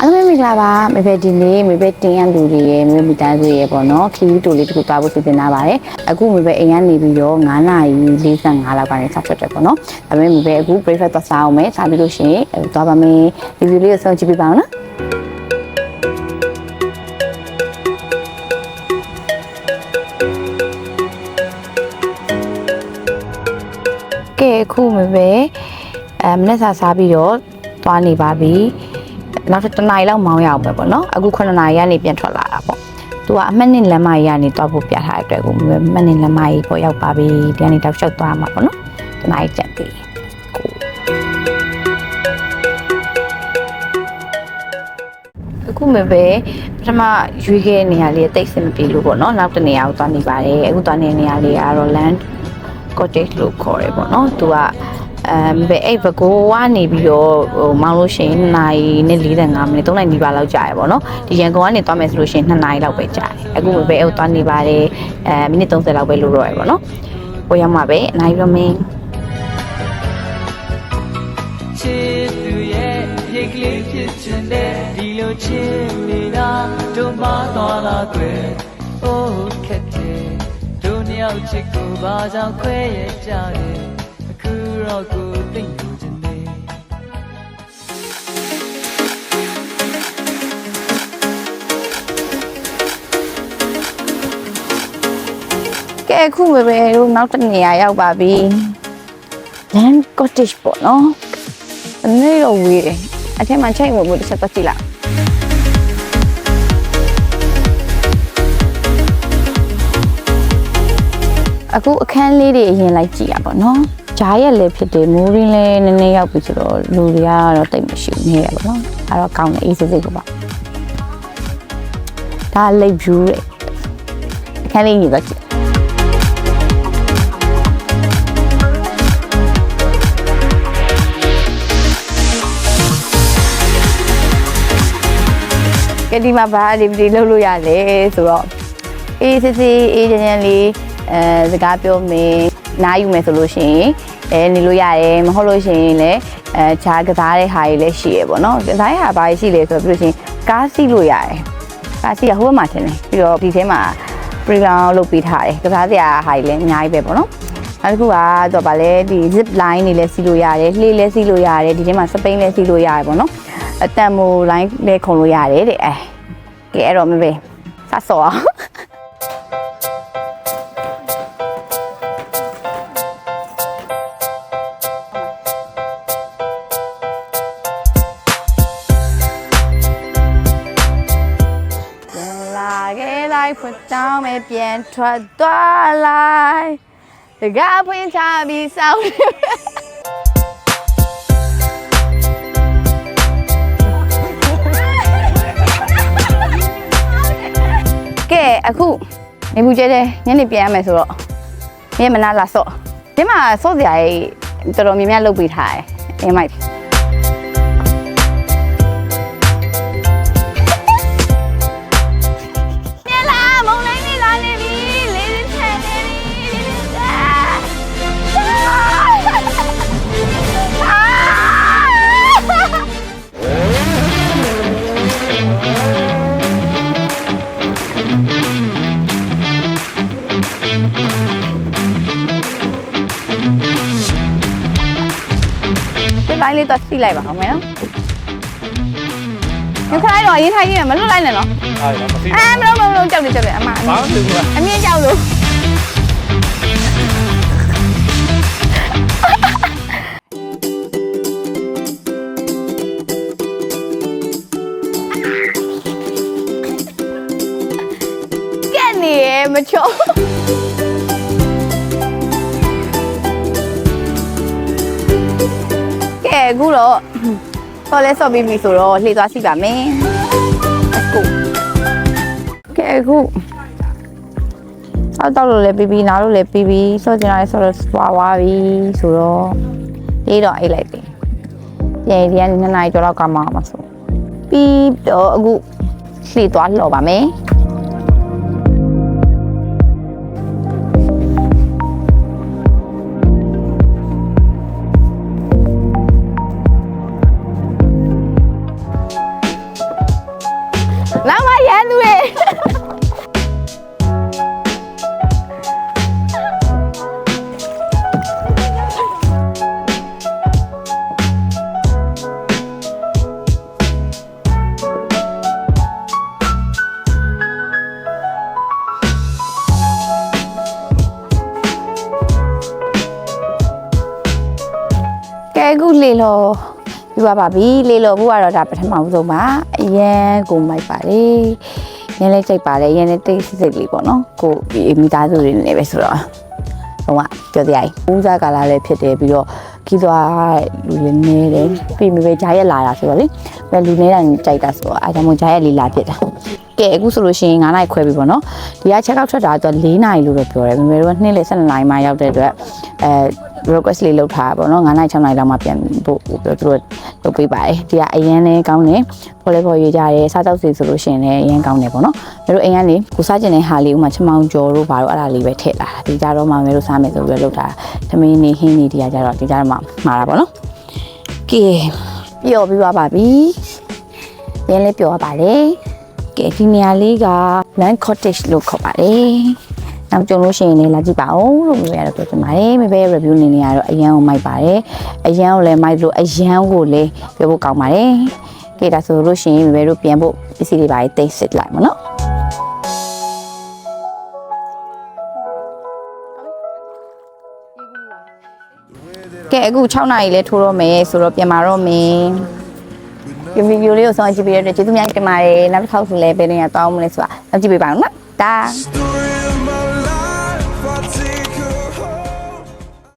အားလုံးပဲမင်္ဂလာပါမေဖေဒီနေ့မေဖေတင်ရလူတွေရဲ့မေမိသားစုရဲ့ပေါ့နော်ခီးတူလေးတစ်ခုသွားဖို့စီစဉ်ထားပါတယ်အခုမေဖေအိမ်ကနေပြီးတော့9နာရီ45လောက်ကနေစထွက်တယ်ပေါ့နော်ဒါပေမဲ့မေဖေအခု breakfast သွားစားအောင်မယ်စားပြီးလို့ရှိရင်အဲသွားပါမယ် review လေးကိုစောင့်ကြည့်ပြပါအောင်နော်ကဲအခုမေဖေအဲမနေ့စာစားပြီးတော့သွားနေပါပြီ နောက်တစ်နာရီလောက်မောင်းရအောင်ပဲပေါ့နော်အခု9နာရီကနေပြန်ထွက်လာတာပေါ့သူကအမှတ်နှစ်လမ်းမကြီးကနေသွားဖို့ပြထားတဲ့အတွက်ကိုမှတ်နှစ်လမ်းမကြီးပေါ်ရောက်ပါပြီဒီကနေတောက်လျှောက်သွားမှာပေါ့နော်တနားကြီးကြက်သေးအခုမပဲပထမရွေးခဲ့နေရလေးတိတ်စင်မပြေလို့ပေါ့နော်နောက်တနေရာကိုသွားနေပါတယ်အခုသွားနေတဲ့နေရာလေးကတော့ land cottage လို့ခေါ်ရပေါ့နော်သူက အဲဘယ်အဲ့ဘကိုကနေပြီးတော့ဟိုမောင်းလို့ရှိရင်2နာရီနဲ့45မိနစ်3နာရီနီးပါးလောက်ကြာရပေါ့နော်ဒီရန်ကုန်ကနေသွားမယ်ဆိုလို့ရှိရင်2နာရီလောက်ပဲကြာတယ်အခုဘယ်အဲ့သွားနေပါတယ်အဲမိနစ်30လောက်ပဲလို့တော့ရပေါ့နော်ကိုရောက်မှာပဲအနိုင်ပြမင်းချစ်သူရဲ့ရိတ်ကလေးဖြစ်ချင်တဲ့ဒီလိုချစ်နေတာတို့မသွားလာကွယ်အိုးခက်တယ်တို့နှစ်ယောက်ချစ်ကိုဘာကြောင့်ခွဲရကြတယ်အခု တော့ကိုသိနေချင်တယ်ကဲအခုပဲပဲတို့နောက်တစ်နေရာရောက်ပါပြီ land cottage ပေါ့နော်အနေရောဝေးတယ်အထက်မှာချိန်ဝင်မှုတစ်ချက်တော့ကြည့်လိုက်အခုအခန်းလေးတွေအရင်လိုက်ကြည့်ရပါတော့ ဂျားရက်လည်းဖြစ်တယ်မိုးရင်းလည်းနည်းနည်းရောက်ပြီဆိုတော့လူတွေကတော့တိတ်မရှိဘူးနေရပါတော့အဲ့တော့ကောင်းတယ်အေးစစ်စစ်ကိုပါဒါ lake view တဲ့အခန်းလေးကြီးပဲကြည့်ကဒီမှာဘာဒီဒီလုပ်လို့ရလဲဆိုတော့အေးစစ်စစ်အေးချမ်းချမ်းလေးအဲစကားပြောမင်း နားယူမယ်ဆိုလို့ရှိရင်အဲနေလို့ရတယ်မဟုတ်လို့ရှိရင်လည်းအဲခြားကစားတဲ့ဟာတွေလည်းရှိရပေါ့နော်ကစားရဟာဘာရှိလဲဆိုတော့ပြီးလို့ရှိရင်ကားစီးလို့ရတယ်ကားစီးကဟိုဘက်မှာထင်တယ်ပြီးတော့ဒီထဲမှာ playground လုပ်ပေးထားတယ်ကစားစရာဟာတွေလည်းအများကြီးပဲပေါ့နော်နောက်တစ်ခုကတော့ဗာလဲဒီ zip line တွေလည်းစီးလို့ရတယ်လှေလည်းစီးလို့ရတယ်ဒီထဲမှာစပိန်လည်းစီးလို့ရတယ်ပေါ့နော်အတန်မို line လည်းခုံလို့ရတယ်တဲ့အဲကဲအဲ့တော့မပဲစဆောအောင် လိုက်ဖွင့်တောင်းမယ်ပြန်ထွက်သွားလိုက်တကားဖွင့်ချပြီးစောင်းနေကဲအခုနေဘူးကျဲတဲ့ညနေပြန်ရမယ်ဆိုတော့မြင်မနာလာဆော့ဒီမှာဆော့စရာကြီးတော်တော်များများလုပ်ပေးထားတယ်အင်းမိုက် င်းလေးတော့စီးလိုက်ပါအောင်မယ်နော်ညခလိုက်တော့အရင်ထိုင်ရင်မလွတ်လိုက်နဲ့နော်အားရမသိအဲမလို့မလို့ကြောက်နေကြောက်နေအမအဘာမြမှမသိဘူးလားအမြင့်ကြောက်လို့ကဲနေရမချိုး အခုတော့ဆော်လဲဆော်ပြီးပြီဆိုတော့လှေသွားစီပါမယ် Let's go ကဲအခုဆောက်တော့လို့လည်းပြီးပြီးနားလို့လည်းပြီးပြီးဆော့ကျင်လာလည်းဆော့တော့သွားသွားပြီဆိုတော့လေးတော့အိတ်လိုက်ပြီပြန်ဒီကနေနှစ်နာရီကျော်လောက်ကမှအောင်မှာဆိုပြီးတော့အခုလှေသွားလှော်ပါမယ် ခုလေလောပြပါပါပြီလေလောဘူးကတော့ဒါပထမဆုံးပါအရန်ကိုမိုက်ပါလေရန်လေးကြိုက်ပါလေရန်လေးတိတ်စိတ်လေးပေါ့နော်ကိုဒီမိသားစုတွေနေပဲဆိုတော့ဟိုကပြောတရားကြီးဦးစားကာလာလည်းဖြစ်တယ်ပြီးတော့ခီးသွားလူလည်းနေတယ်ပြီးမိပဲဂျာရက်လာတာဆိုတော့လေဘယ်လူနေတာကြိုက်တာဆိုတော့အဲဒါမှဂျာရက်လေးလာဖြစ်တာ ကဲအခုဆိုလို့ရှိရင်9နိုင်ခွဲပြီပေါ့နော်ဒီကချက်ောက်ထွက်တာတော့4နိုင်လို့တော့ပြောတယ်မိမဲတို့က2လေ12နိုင်မှရောက်တဲ့အတွက်အဲ request လေးလုပ်ထားတာပေါ့နော်9နိုင်6နိုင်လောက်မှပြန်ဖို့ပြောသူတို့လုပ်ပေးပါတယ်ဒီကအရန်လေးကောင်းတယ်ဖော်လဲဖော်ရွေးကြရဲစားတောက်စီဆိုလို့ရှိရင်လည်းအရန်ကောင်းတယ်ပေါ့နော်မဲတို့အိမ်ကနေကိုစားကျင်တဲ့ဟာလေးဥမာချမောင်ကျော်တို့ဘာလို့အဲ့ဒါလေးပဲထည့်လာတာဒီကြတော့မှမဲတို့စားမယ်ဆိုပြီးလုပ်တာသမင်းနေဟင်းနေဒီကကြတော့ဒီကြတော့မှမှာတာပေါ့နော်ကဲပျော်ပြီးသွားပါပြီရင်းလေးပျော်သွားပါလေ ကဲဒီနေရာလေးက land cottage လို့ခေါ်ပါတယ်နောက်ကြုံလို့ရှိရင်လည်းလာကြည့်ပါဦးလို့မျိုးရတော့ပြောချင်ပါတယ်မေပဲ review အနေနဲ့ကတော့အရန်ကိုမိုက်ပါတယ်အရန်ကိုလည်းမိုက်လို့အရန်ကိုလည်းပြောဖို့ကောင်းပါတယ်ကဲဒါဆိုလို့ရှိရင်မေပဲတို့ပြန်ဖို့ပစ္စည်းတွေပါတိတ်စစ်လိုက်မနော်ကဲအခု6နာရီလဲထိုးတော့မယ်ဆိုတော့ပြန်มาတော့မယ် ဒီဗီဒီယိုလေးကိုဆောင်ကြည့်ပေးရတဲ့ကျေးဇူးများတင်ပါတယ်နောက်တစ်ခေါက်ဆိုလည်းဘယ်နေရာတောင်းမလဲဆိုတာနောက်ကြည့်ပေးပါဦးနော်ဒါ Story